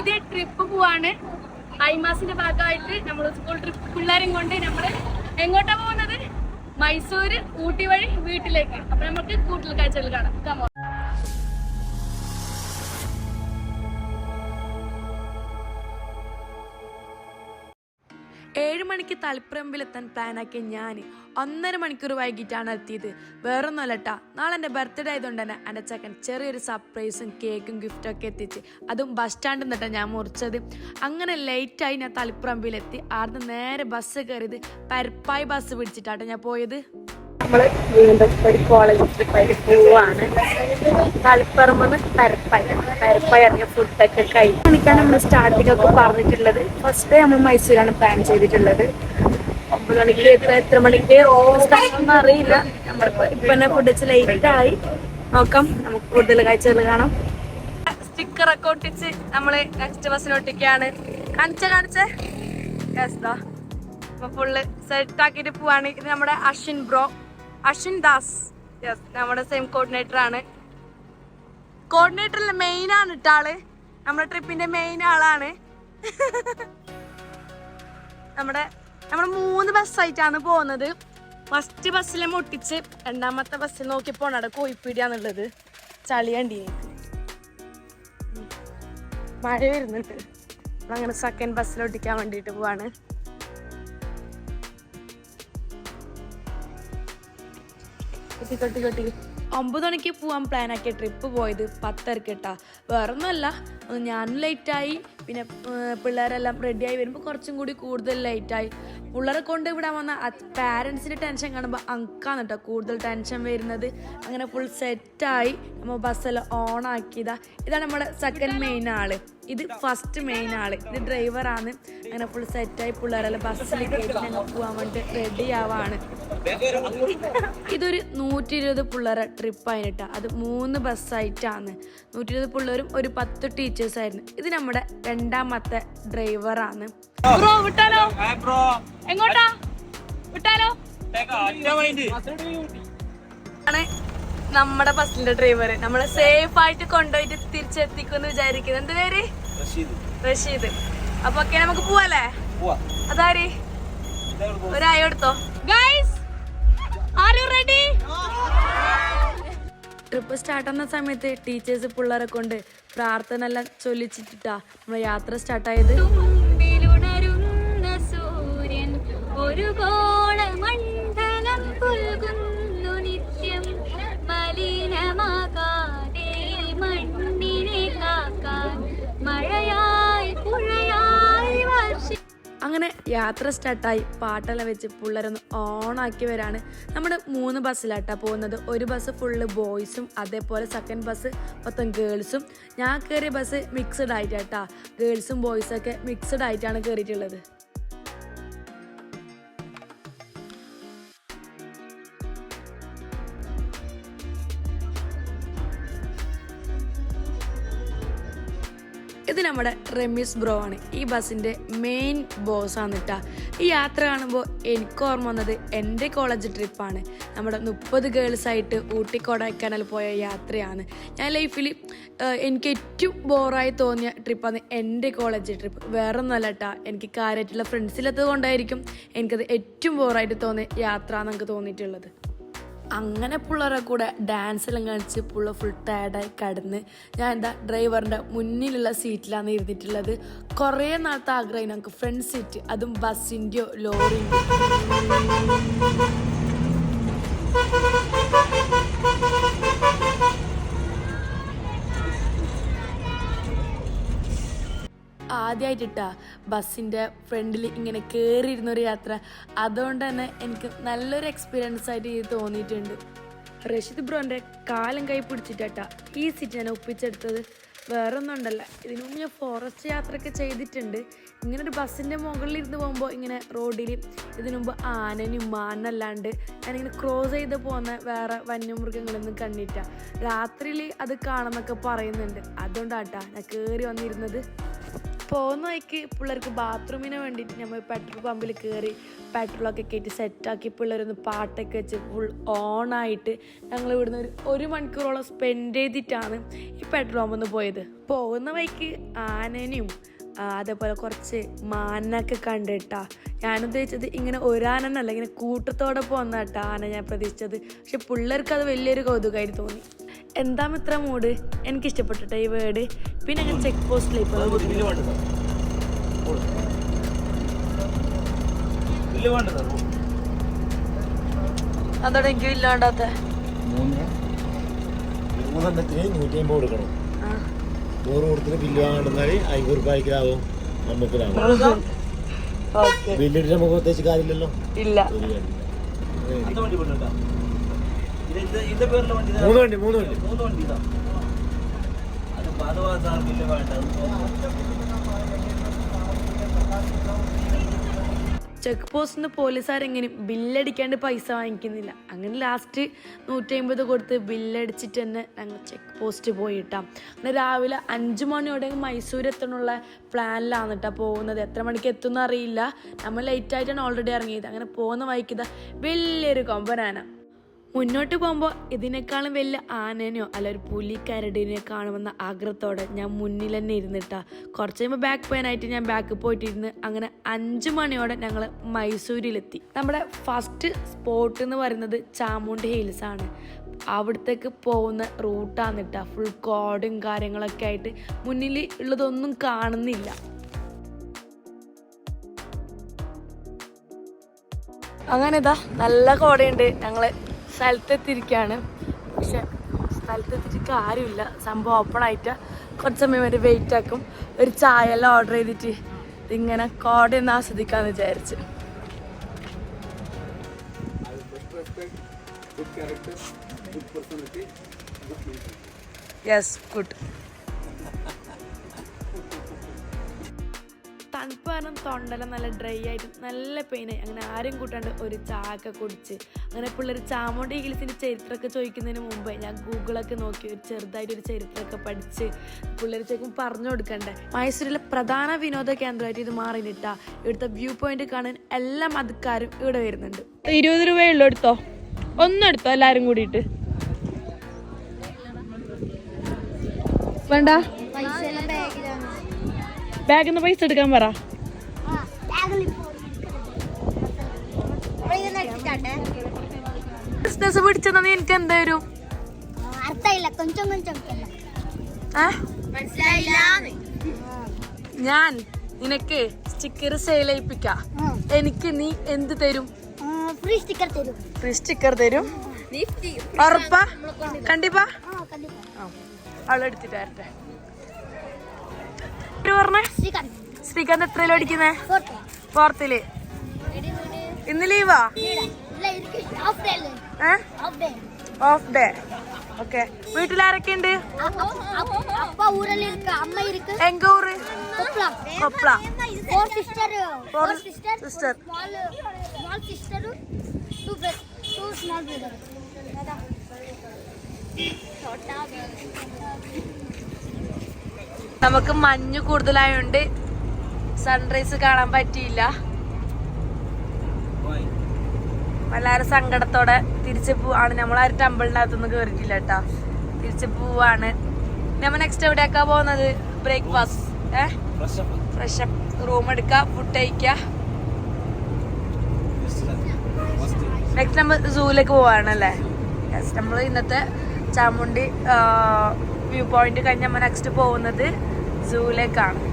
പുതിയ ട്രിപ്പ് പോവാണ്. ഐമാസിന്റെ ഭാഗമായിട്ട് നമ്മൾ സ്കൂൾ ട്രിപ്പ് പിള്ളേരും കൊണ്ട് നമ്മൾ എങ്ങോട്ടാ പോകുന്നത്? മൈസൂര് ഊട്ടി വഴി വീട്ടിലേക്ക്. അപ്പൊ നമുക്ക് കൂട്ടിൽ കാഴ്ചകൾ കാണാം. ഏഴ് മണിക്ക് തളിപ്പറമ്പിലെത്താൻ പ്ലാനാക്കിയ ഞാൻ ഒന്നര മണിക്കൂർ വൈകിട്ടാണ് എത്തിയത്. വേറൊന്നുമല്ലട്ടാ നാളെ എന്റെ ബർത്ത്ഡേ ആയതുകൊണ്ട് തന്നെ എന്റെ ചെക്കൻ ചെറിയൊരു സർപ്രൈസും കേക്കും ഗിഫ്റ്റും ഒക്കെ എത്തിച്ച് അതും ബസ് സ്റ്റാൻഡിൽ നിന്നിട്ടാണ് ഞാൻ മുറിച്ചത്. അങ്ങനെ ലേറ്റായി ഞാൻ തളിപ്പറമ്പിലെത്തി ആടുന്ന് നേരെ ബസ് കയറിയത് പരപ്പായി ബസ് പിടിച്ചിട്ടാട്ടോ ഞാൻ പോയത്. നമ്മൾ വീണ്ടും ഒരു കോളേജ് പോവാണ്. തളിപ്പറമ്പ് പരപ്പായി പരപ്പായി ഫുഡൊക്കെ കഴിക്കും മണിക്കാണ് നമ്മൾ സ്റ്റാർട്ടിംഗ് ഒക്കെ പറഞ്ഞിട്ടുള്ളത്. ഫസ്റ്റ് ഡേ നമ്മൾ മൈസൂരാണ് പ്ലാൻ ചെയ്തിട്ടുള്ളത്. ഒമ്പത് മണിക്ക് എത്ര എത്ര മണിക്ക് ഓസ്റ്റാണെന്ന് അറിയില്ല. നമ്മളിപ്പോ ഇപ്പൊ തന്നെ ഫുഡ് വെച്ച് ലേറ്റ് ആയി. നോക്കാം നമുക്ക് കൂടുതൽ കാഴ്ചകൾ കാണാം. സ്റ്റിക്കർ ഒക്കെ ഒട്ടിച്ച് നമ്മൾ നെക്സ്റ്റ് ബസ്സിന് ഒട്ടിക്കാണ് കാണിച്ച കാണിച്ചേ. അപ്പൊ ഫുള്ള് സെറ്റ് ആക്കിയിട്ട് പോവാണ്. ഇത് നമ്മുടെ അശ്വിൻ ബ്രോ. അശ്വിൻ ദാസ്. യെസ് നമ്മുടെ സെയിം കോർഡിനേറ്റർ ആണ്. കോർഡിനേറ്ററിൽ മെയിൻ ആണ് ഇട്ടാൾ നമ്മുടെ ട്രിപ്പിന്റെ മെയിൻ ആളാണ്. നമ്മുടെ നമ്മൾ മൂന്ന് ബസ്സായിട്ടാണ് പോകുന്നത്. ഫസ്റ്റ് ബസ്സിലെ മുട്ടിച്ച് രണ്ടാമത്തെ ബസ്സിൽ നോക്കി പോണാണ് കോയിപ്പീടിയാന്നുള്ളത് ചളിയണ്ടി മഴ വരുന്നുണ്ട്. അങ്ങനെ സെക്കൻഡ് ബസ്സിൽ ഒട്ടിക്കാൻ വേണ്ടിയിട്ട് പോവാണ്. കൊട്ടി കൊട്ടി കൊട്ടി ഒമ്പത് മണിക്ക് പോകാൻ പ്ലാൻ ആക്കിയ ട്രിപ്പ് പോയത് പത്തരക്ക് കേട്ടാ വേറൊന്നുമല്ല ഒന്ന് ഞാനും ലേറ്റായി പിന്നെ പിള്ളേരെല്ലാം റെഡിയായി വരുമ്പോൾ കുറച്ചും കൂടി കൂടുതൽ ലേറ്റായി പിള്ളേരെ കൊണ്ട് വിടാൻ വന്ന പാരൻസിന്റെ ടെൻഷൻ കാണുമ്പോൾ അങ്കാന്ന് കേട്ടോ കൂടുതൽ ടെൻഷൻ വരുന്നത്. അങ്ങനെ ഫുൾ സെറ്റായി നമ്മൾ ബസ്സെല്ലാം ഓൺ ആക്കിയതാ. ഇതാണ് നമ്മുടെ സെക്കൻഡ് മെയിൻ ആൾ. ഇത് ഫസ്റ്റ് മെയിൻ ആൾ. ഇത് ഡ്രൈവറാണ് അങ്ങനെ ഫുൾ സെറ്റായി പിള്ളേരെല്ലാം ബസ്സിൽ കയറ്റി ഞങ്ങൾ പോകാൻ വേണ്ടി റെഡി ആവാണ്. ഇതൊരു നൂറ്റി ഇരുപത് പിള്ളേരെ ട്രിപ്പ് ആയിട്ട്. അത് മൂന്ന് ബസ്സായിട്ടാണ് നൂറ്റി ഇരുപത് പിള്ളേരും ഒരു പത്ത് ടീച്ചേഴ്സ് ആയിരുന്നു. ഇത് നമ്മുടെ രണ്ടാമത്തെ ഡ്രൈവറാണ് ബ്രോ വിട്ടാലോ? എങ്ങോട്ടാ? വിട്ടാലോ? ആണ് നമ്മുടെ ബസ്സിന്റെ ഡ്രൈവർ നമ്മളെ സേഫ് ആയിട്ട് കൊണ്ടുപോയിട്ട് തിരിച്ചെത്തിക്കുമെന്ന് വിചാരിക്കുന്നു. എന്ത് പേര്? റഷീദ്. അപ്പൊ ഒക്കെ നമുക്ക് പോവാല്ലേ? അതാരി? ഒരായോ എടുത്തോ. Guys are you ready trip start ആവുന്ന സമയത്ത് ടീച്ചേഴ്സ് പിള്ളേരെ കൊണ്ട് പ്രാർത്ഥന എല്ലാം ചൊല്ലിച്ചിട്ടാ നമ്മളെ യാത്ര സ്റ്റാർട്ടായത് സൂര്യൻ ഒരു അങ്ങനെ യാത്ര സ്റ്റാർട്ടായി. പാട്ടെല്ലാം വെച്ച് പിള്ളേരൊന്ന് ഓണാക്കി വരാണ്. നമ്മുടെ മൂന്ന് ബസ്സിലാട്ടാ പോകുന്നത്. ഒരു ബസ് ഫുള്ള് ബോയ്സും അതേപോലെ സെക്കൻഡ് ബസ് മൊത്തം ഗേൾസും. ഞാൻ കയറിയ ബസ് മിക്സഡ് ആയിട്ടാട്ടാ ഗേൾസും ബോയ്സും ഒക്കെ മിക്സഡ് ആയിട്ടാണ് കയറിയിട്ടുള്ളത് ഇത് നമ്മുടെ റമീസ് ബ്രോ ആണ്. ഈ ബസ്സിന്റെ മെയിൻ ബോസ് ആണ് കേട്ടാ ഈ യാത്ര കാണുമ്പോൾ എനിക്ക് ഓർമ്മ വന്നത് എന്റെ കോളേജ് ട്രിപ്പാണ് നമ്മുടെ മുപ്പത് ഗേൾസായിട്ട് ഊട്ടി കൊടൈക്കനാൽ പോയ യാത്രയാണ്. ഞാൻ ലൈഫിൽ എനിക്ക് ഏറ്റവും ബോറായി തോന്നിയ ട്രിപ്പാണ് എന്റെ കോളേജ് ട്രിപ്പ് വേറെ ഒന്നല്ല കേട്ടാ എനിക്ക് കാര്യമായിട്ടുള്ള ഫ്രണ്ട്സിലെത്തത് കൊണ്ടായിരിക്കും എനിക്കത് ഏറ്റവും ബോറായിട്ട് തോന്നിയ യാത്ര എന്നൊക്കെ തോന്നിയിട്ടുള്ളത്. അങ്ങനെ പിള്ളേരെ കൂടെ ഡാൻസ് എല്ലാം കളിച്ച് പുള്ള ഫുൾ ടയർഡായി കടന്ന് ഞാൻ എന്താ ഡ്രൈവറിന്റെ മുന്നിലുള്ള സീറ്റിലാണ് ഇരുന്നിട്ടുള്ളത്. കുറേ നാളത്തെ ആഗ്രഹം ഞങ്ങൾക്ക് ഫ്രണ്ട് സീറ്റ് അതും ബസ്സിന്റെയോ ലോറിന്റെയോ ആദ്യമായിട്ടിട്ടാ ബസ്സിന്റെ ഫ്രണ്ടിൽ ഇങ്ങനെ കയറിയിരുന്ന ഒരു യാത്ര. അതുകൊണ്ട് തന്നെ എനിക്ക് നല്ലൊരു എക്സ്പീരിയൻസ് ആയിട്ട് ഇത് തോന്നിയിട്ടുണ്ട്. റഷീദ് ബ്രോന്റെ കാലം കൈ പിടിച്ചിട്ടാ ഈ സീറ്റ് ഞാൻ ഒപ്പിച്ചെടുത്തത്. വേറെ ഒന്നും ഉണ്ടല്ല ഇതിനു മുമ്പ് ഞാൻ ഫോറസ്റ്റ് യാത്രയൊക്കെ ചെയ്തിട്ടുണ്ട്. ഇങ്ങനെ ഒരു ബസ്സിന്റെ മുകളിൽ ഇരുന്ന് പോകുമ്പോൾ ഇങ്ങനെ റോഡിൽ ഇതിനു മുമ്പ് ആനനും മാനല്ലാണ്ട് ഞാനിങ്ങനെ ക്രോസ് ചെയ്ത് പോകുന്ന വേറെ വന്യമൃഗങ്ങളൊന്നും കണ്ടിട്ട രാത്രിയിൽ അത് കാണുന്നൊക്കെ പറയുന്നുണ്ട്. അതുകൊണ്ടാട്ടാ ഞാൻ കയറി വന്നിരുന്നത്. പോകുന്ന വഴിക്ക് പിള്ളേർക്ക് ബാത്റൂമിന് വേണ്ടിയിട്ട് നമ്മൾ പെട്രോൾ പമ്പിൽ കയറി പെട്രോളൊക്കെ കയറ്റി സെറ്റാക്കി പിള്ളേരൊന്ന് പാട്ടൊക്കെ വെച്ച് ഫുൾ ഓണായിട്ട് ഞങ്ങൾ ഇവിടുന്ന് ഒരു ഒരു മണിക്കൂറോളം സ്പെൻഡ് ചെയ്തിട്ടാണ് ഈ പെട്രോൾ പമ്പിൽ നിന്ന് പോയത്. പോകുന്ന വഴിക്ക് ആനനെയും അതേപോലെ കുറച്ച് മാനൊക്കെ കണ്ടിട്ടാ ഞാൻ ഉദ്ദേശിച്ചത് ഇങ്ങനെ ഒരാനല്ല ഇങ്ങനെ കൂട്ടത്തോടെ പോകുന്ന കേട്ടോ ആന ഞാൻ പ്രതീക്ഷിച്ചത്. പക്ഷെ പിള്ളേർക്ക് അത് വലിയൊരു കൗതുകമായിട്ട് തോന്നി. എന്താ ഇത്ര മൂഡ്? എനിക്ക് ഇഷ്ടപ്പെട്ടിട്ട് ഈ വേർഡ് പിന്നെ അങ്ങനെ ചെക്ക് പോസ്റ്റിലേക്ക് അതോടെ എനിക്ക് ഇല്ലാണ്ടാത്ത. മൂന്ന്. മൂന്നെണ്ണത്തിന് നൂറ്റി അമ്പത് കൊടുക്കണം. നൂറ് കൊടുത്തിന് ബില്ല് വാങ്ങണ്ടെന്നാൽ അമ്പത് രൂപയ്ക്കാവും നമുക്ക് ലാഭം ഓക്കെ. ബില്ലിട്ട് നമുക്ക് പ്രത്യേകിച്ച് കാര്യമില്ലല്ലോ. ഇല്ല ഒരു കാര്യമില്ല. ഇതിന്റെ പേരിലെ വണ്ടി ഇതാ. മൂന്ന് വണ്ടി മൂന്ന് വണ്ടി. മൂന്ന് വണ്ടി ഇതാ. അത് അഥവാ സാർ ബില്ല് വേണ്ട അത് ചെക്ക് പോസ്റ്റിന്ന് പോലീസുകാരെങ്ങനെയും ബില്ലടിക്കാണ്ട് പൈസ വാങ്ങിക്കുന്നില്ല. അങ്ങനെ ലാസ്റ്റ് നൂറ്റി അമ്പത് കൊടുത്ത് ബില്ലടിച്ചിട്ട് തന്നെ ഞങ്ങൾ ചെക്ക് പോസ്റ്റ് പോയിട്ടാം. അങ്ങനെ രാവിലെ അഞ്ച് മണിയോടെ മൈസൂർ എത്തണുള്ള പ്ലാനിലാണ് കേട്ടോ പോകുന്നത്. എത്ര മണിക്ക് എത്തുമെന്ന് അറിയില്ല. നമ്മൾ ലേറ്റ് ആയിട്ടാണ് ഓൾറെഡി ഇറങ്ങിയത്. അങ്ങനെ പോകുന്ന വഴിക്കിത വലിയൊരു കൊമ്പനാന മുന്നോട്ട് പോകുമ്പോൾ ഇതിനേക്കാളും വലിയ ആനേനെയോ അല്ല ഒരു പുലി കരടിനെയോ കാണുമെന്ന ആഗ്രഹത്തോടെ ഞാൻ മുന്നിൽ തന്നെ ഇരുന്നിട്ടാ. കുറച്ച് കഴിയുമ്പോൾ ബാക്ക് പെയിൻ ആയിട്ട് ഞാൻ ബാക്ക് പോയിട്ടിരുന്ന് അങ്ങനെ അഞ്ച് മണിയോടെ ഞങ്ങൾ മൈസൂരിലെത്തി. നമ്മുടെ ഫസ്റ്റ് സ്പോട്ട് എന്ന് പറയുന്നത് ചാമുണ്ടി ഹിൽസ് ആണ്. അവിടത്തേക്ക് പോകുന്ന റൂട്ടാണ് ഫുൾ കോടും കാര്യങ്ങളൊക്കെ ആയിട്ട് മുന്നിൽ ഉള്ളതൊന്നും കാണുന്നില്ല. അങ്ങനെ ഇതാ നല്ല കോടയുണ്ട് ഞങ്ങൾ സ്ഥലത്തെത്തിയിരിക്കുകയാണ് പക്ഷെ സ്ഥലത്തെത്തിരിക്കാൻ ആരുമില്ല. സംഭവം ഓപ്പൺ ആയിട്ട് കുറച്ച് സമയം വരെ വെയിറ്റ് ആക്കും. ഒരു ചായ എല്ലാം ഓർഡർ ചെയ്തിട്ട് ഇങ്ങനെ കോടയൊന്ന് ആസ്വദിക്കാന്ന് വിചാരിച്ചു. യെസ് ഗുഡ് തണുപ്പ് കാരണം തൊണ്ടല നല്ല ഡ്രൈ ആയിട്ട് നല്ല പെയിനായി അങ്ങനെ ആരും കൂട്ടാണ്ട് ഒരു ചായ കുടിച്ച്. അങ്ങനെ പിള്ളേർ ചാമുണ്ടി ഹിൽസിന്റെ ചരിത്രമൊക്കെ ചോദിക്കുന്നതിന് മുമ്പേ ഞാൻ ഗൂഗിളൊക്കെ നോക്കി ഒരു ചെറുതായിട്ട് ഒരു ചരിത്രമൊക്കെ പഠിച്ച് പിള്ളേർ ചോദിക്കും പറഞ്ഞു കൊടുക്കണ്ടേ? മൈസൂരിലെ പ്രധാന വിനോദ കേന്ദ്രമായിട്ട് ഇത് മാറിയിട്ടാ ഇവിടുത്തെ വ്യൂ പോയിന്റ് കാണാൻ എല്ലാ മതക്കാരും ഇവിടെ വരുന്നുണ്ട്. ഇരുപത് രൂപയുള്ളൂ എടുത്തോ? ഒന്നെടുത്തോ എല്ലാവരും കൂടിയിട്ട്? വേണ്ട? ബാഗിൽ നിന്ന് പൈസ എടുക്കാൻ പറ. ബിസിനസ് പിടിച്ചെന്നാ നീ എനിക്ക് എന്താ വരും അർത്ഥമില്ല കൊഞ്ചം കൊഞ്ചം ഏ? മനസ്സിലായില്ല. ഞാൻ നിനക്ക് സ്റ്റിക്കർ സെയിൽ ചെയ്യിപ്പിക്കാം എനിക്ക് നീ എന്ത് തരും? ഫ്രീ സ്റ്റിക്കർ തരും. ഫ്രീ സ്റ്റിക്കർ തരും? ഉറപ്പാ? കണ്ടിപ്പാ? അവളെടുത്തിട്ടായിരട്ടെ പേര് പറഞ്ഞേ? ശ്രീകാന്ത്. എത്രയിലും അടിക്കുന്നേ ഫോർത്തിൽ ഇന്ന് ലീവാ ഓഫ് ഡേ ഓക്കെ വീട്ടിൽ ആരൊക്കെ ഉണ്ട് എങ്ക ഊര്? സിസ്റ്റർ സിസ്റ്റർ നമുക്ക് മഞ്ഞ് കൂടുതലായോണ്ട് സൺറൈസ് കാണാൻ പറ്റിയില്ല. വളരെ സങ്കടത്തോടെ തിരിച്ചു പോവാണ്. നമ്മൾ ടെമ്പിളിന്റെ അകത്തൊന്നും കയറിയിട്ടില്ല കേട്ടാ. തിരിച്ചു പോവാണ്. നമ്മൾ നെക്സ്റ്റ് എവിടെയൊക്കെ പോകുന്നത്? ബ്രേക്ക്ഫാസ്റ്റ് ഏ? ഫ്രഷ് റൂം എടുക്കുക ഫുഡ് കഴിക്കുക നെക്സ്റ്റ് നമ്മൾ സൂവിലേക്ക് പോവാണല്ലേ? നെക്സ്റ്റ് നമ്മൾ ഇന്നത്തെ ചാമുണ്ടി വ്യൂ പോയിന്റ് കഴിഞ്ഞ് നമ്മൾ നെക്സ്റ്റ് പോകുന്നത് സൂവിലേക്കാണ്